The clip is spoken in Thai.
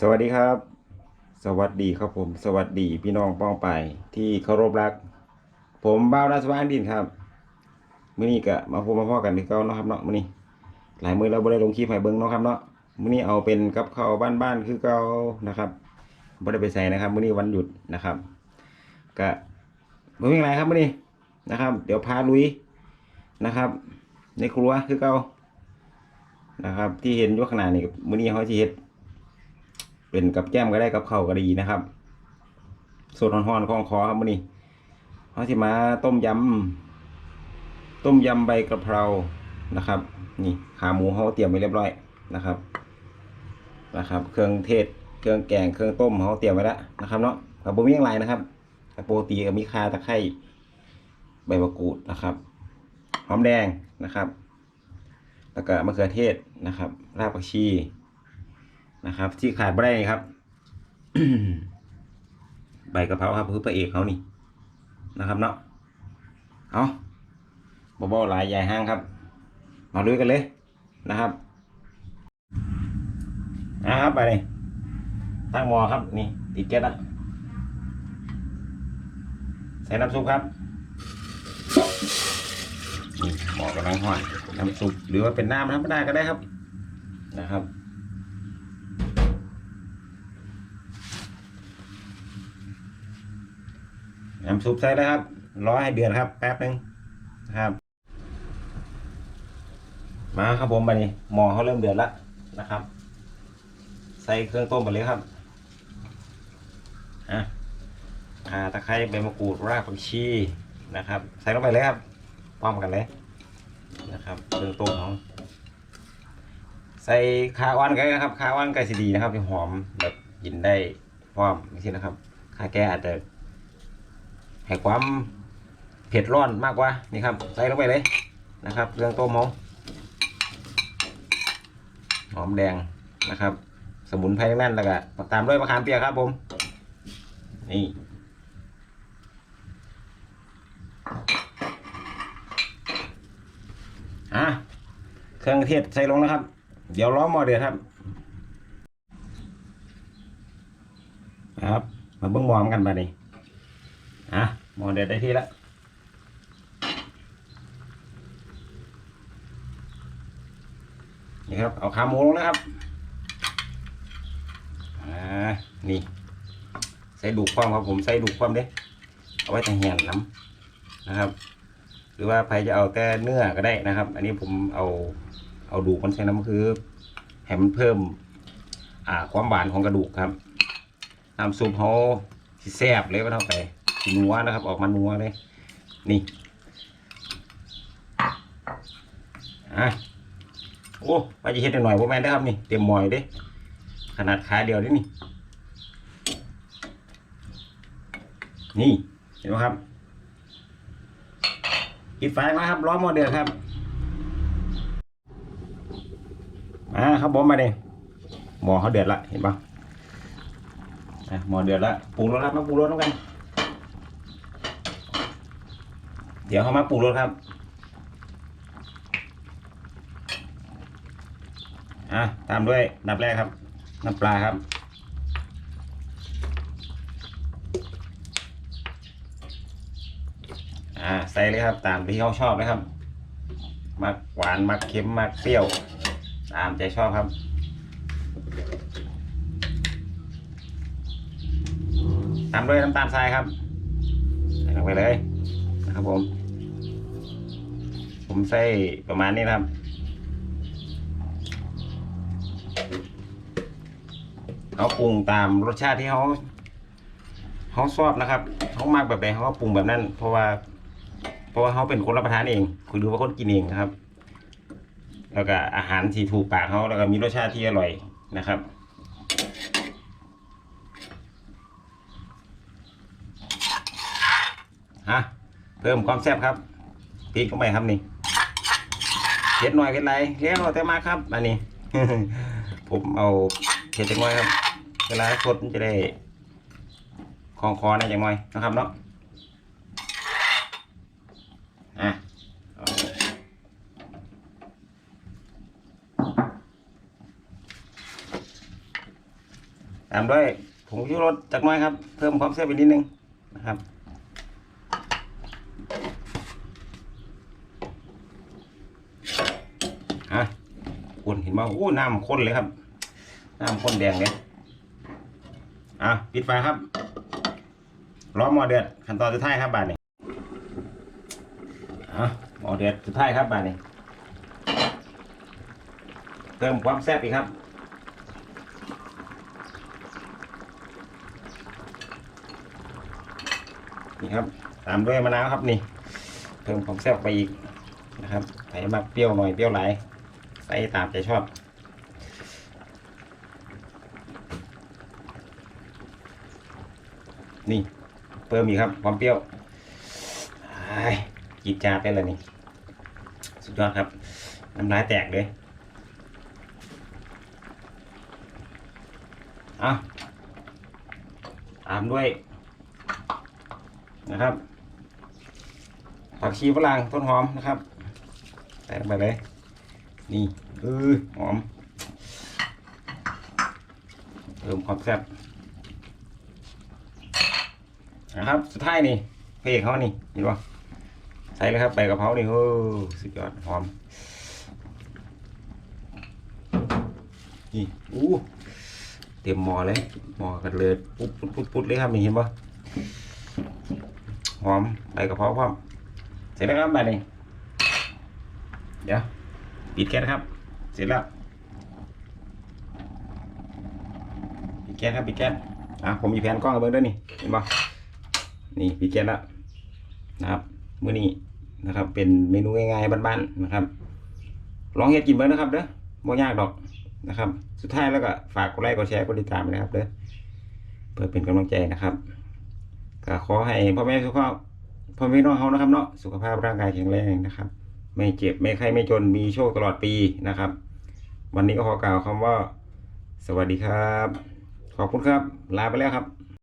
สวัสดีครับ สวัสดีครับผม สวัสดีพี่น้องป้องไปที่เคารพรัก ผมบ้าวราชวานดินครับมื้อนี้ก็มาพบมาพ่อกันที่เก่าเนาะครับเนาะมื้อนี้หลายมื้อเราบ่ได้ลงคลิปให้เบิ่งเนาะครับเนาะมื้อนี้เอาเป็นกับข้าวบ้านๆคือเก่านะครับบ่ได้ไปใส่นะครับมื้อนี้วันหยุดนะครับก็บ่มีอะไรครับมื้อนี้นะครับ เดี๋ยวพาลุยนะครับ ในครัวคือเก่านะครับ ที่เห็นยู่ข้างหน้านี่มื้อนี้เขาสิเฮ็ด เป็นกับแก้มก็ได้กับเข้าก็ดีนะครับสดร้อนๆคล่องคอครับมื้อนี้เขาสิมาต้มยำต้มยำใบกระเพรานะครับ นี่ขาหมูเขาเตรียมไว้เรียบร้อยนะครับนะครับ เครื่องเทศเครื่องแกงเครื่องต้มเขาเตรียมไว้แล้วนะครับเนาะกับบุ้มีอย่างไรนะครับแต่ปกติก็มีข่าตะไคร้ใบมะกรูดนะครับหอมแดงนะครับ แล้วก็มะเขือเทศนะครับ รากผักชี นะครับ ที่ขาดไม่ได้ครับใบกะเพราครับคือพระเอกเขานี่นะครับเนาะเอาบอๆหลายใหญ่ห้างครับ มาลุยกันเลยนะครับนะครับไปเลยตั้งหมอครับนี่ติดแก๊สละใส่น้ำซุปครับนี่หมอกำลังห่อนน้ำซุปหรือว่าเป็นน้ำธรรมดาก็ได้ครับนะครับ น้ำซุปใส่เลยครับ รอให้เดือดครับ แป๊บหนึ่งนะครับ มาครับผมมานี่หม้อเขาเริ่มเดือดแล้วนะครับ ใส่เครื่องต้มไปเลยครับอะข่าตะไคร้ใบมะกรูดรากผักชีนะครับ ใส่ลงไปเลยครับพร้อมกันเลยนะครับเครื่องต้มของใส่ขาอ่อนกันะครับขาอ่อนไก่สีดีนะครับที่หอมแบบกินได้พร้อมนี่สินะครับขาแก้อาจจะ ให้ความเผ็ดร้อนมากกว่านี่ครับใส่ลงไปเลยนะครับเครื่องต้มหอมหอมแดงนะครับ สมุนไพรทั้งนั่นแล้วก็ตามด้วยมะขามเปียกครับผม นี่อะเครื่องเทศใส่ลงแล้วครับ เดี๋ยวล้อหม้อเดือดครับครับ มาเบิ้งหมอมกันไปดิอ่ หมอเดือดได้ที่แล้วนี่ครับ เอาขาหมูลงนะครับ อ่า นี่ ใส่ดูกความครับผม ใส่ดูกความเด้ เอาไว้ทางแหนน้ำนะครับ หรือว่าใครจะเอาแต่เนื้อก็ได้นะครับ อันนี้ผมเอา เอาดูกมันใส่น้ำคือให้มันเพิ่ม อ่า ความหวานของกระดูกครับ น้ำซุปเขาสิแซ่บเลยว่าเท่าไปสิ นัวนะครับ ออกมานัวเลย นี่อะโอ้ว่าจะเฮ็ดหน่อยพวกแม่นได้ครับนี่เต็มหมอยเด้ขนาดขาเดียวนี่นี่นี่เห็นไหมครับปิดไฟมาครับร้อนหมดเดือดครับมาครับผมมาเด้หมอเขาเดือดละเห็นปะหมอเดือดล้วปรุงรสครับมาปรุงรสน้ำกัน เดี๋ยวเขามาปรุงรสครับ อะตามด้วยน้ำแรกครับ น้ำปลาครับ อ่าใส่เลยครับ ตามที่เขาชอบนะครับ มักหวานมักเค็มมักเปรี้ยว ตามใจชอบครับตามด้วยน้ำตาลทรายครับใส่ลงไปเลยนะครับผม ผมใส่ประมาณนี้นะครับ เขาปรุงตามรสชาติที่เขาเขาชอบนะครับเขามากแบบไหนเขาก็ปรุงแบบนั้น เพราะว่า เพราะว่าเขาเป็นคนรับประทานเองคือดูว่าคนกินเองนะครับ แล้วก็อาหารที่ถูกปากเขาแล้วก็มีรสชาติที่อร่อยนะครับฮะเพิ่มความแซ่บครับพริกเข้าไปครับนี่ เผ็ดหน่อยเผ็ดไรเลี้ยงเราแต่มาครับ อันนี้ ผมเอาเผ็ดจังหน่อยครับ เวลาสดมันจะได้คลองคอได้จังหน่อยนะครับเนาะอะตามด้วยผงชูรสจักหน้อยครับ เพิ่มความแซ่บอีกนิดนึงนะครับ อะ คุณเห็นไหมโอ้น้ำข้นเลยครับ น้ำข้นแดงเลยอะปิดไฟครับรอหม้อเดือดขั้นตอนสุดท้ายครับบาทนี้อะหม้อเดือดสุดท้ายครับบาทนี้เติมความแซ่บอีกครับนี่ครับตามด้วยมะนาวครับนี่ เพิ่มความแซ่บไปอีกนะครับใส่มาเปรี้ยวหน่อยเปรี้ยวหลาย ใส่ตามใจชอบ นี่ เพิ่มอีกครับ ความเปรี้ยวอ้ายจีดจาดได้เลยนี่ สุดยอดครับ น้ำลายแตกเลยอะตามด้วย นะครับผักชีฝรั่งต้นหอมนะครับ ใส่ลงไปเลย นี่เออหอมเพิ่มความแซ่บนะครับ สุดท้ายนี่เพลเขานี่เห็นปะใส่เลยครับใบกะเพรานี่โอ้สุดยอดหอมนี่อู้เต็มหม้อเลยหม้อกันเลยปุ๊บปุ๊บปุ๊บปุ๊บเลยครับนี่เห็นปะหอมใบกะเพราพร้อมเสร็จแล้วครับมาเลยเดี๋ยว ปิดแก๊สครับ เสร็จแล้วปิดแก๊สครับปิดแก๊สอะผมมีแผนกล้องกับเบิ้งด้วยนี่เห็นปะนี่ปิดแก๊สแล้วนะครับมื้อนี้นะครับ เป็นเมนูง่ายๆบ้านๆนะครับ ลองเฮ็ดกินเบิ้งนะครับเด้อบ่ยากดอกนะครับ สุดท้ายแล้วก็ฝากกดไลค์กดแชร์กดติดตามด้วยนะครับเด้อเพื่อเป็นกำลังใจนะครับก็ขอให้พ่อแม่ทุกคนพ่อแม่น้องเขานะครับเนาะสุขภาพร่างกายแข็งแรงนะครับ ไม่เจ็บไม่ไข้ไม่จนมีโชคตลอดปีนะครับ วันนี้ก็ขอกล่าวคำว่า สวัสดีครับ ขอบคุณครับ ลาไปแล้วครับ